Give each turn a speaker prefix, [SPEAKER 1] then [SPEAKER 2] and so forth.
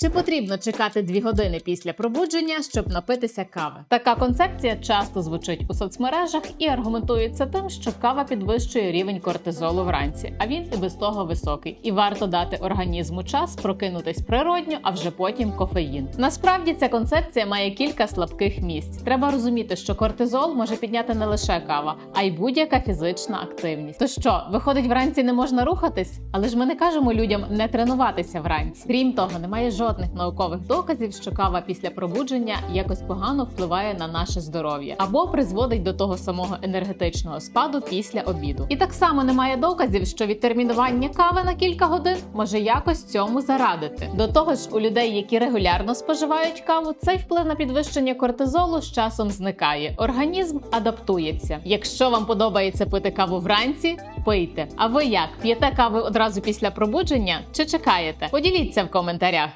[SPEAKER 1] Чи потрібно чекати дві години після пробудження, щоб напитися кави? Така концепція часто звучить у соцмережах і аргументується тим, що кава підвищує рівень кортизолу вранці, а він і без того високий. І варто дати організму час прокинутись природньо, а вже потім кофеїн. Насправді ця концепція має кілька слабких місць. Треба розуміти, що кортизол може підняти не лише кава, а й будь-яка фізична активність. То що, виходить, вранці не можна рухатись? Але ж ми не кажемо людям не тренуватися вранці. Крім того, немає жодних наукових доказів, що кава після пробудження якось погано впливає на наше здоров'я або призводить до того самого енергетичного спаду після обіду. І так само немає доказів, що відтермінування кави на кілька годин може якось цьому зарадити. До того ж, у людей, які регулярно споживають каву, цей вплив на підвищення кортизолу з часом зникає. Організм адаптується. Якщо вам подобається пити каву вранці, пийте. А ви як п'єте каву одразу після пробудження чи чекаєте? Поділіться в коментарях.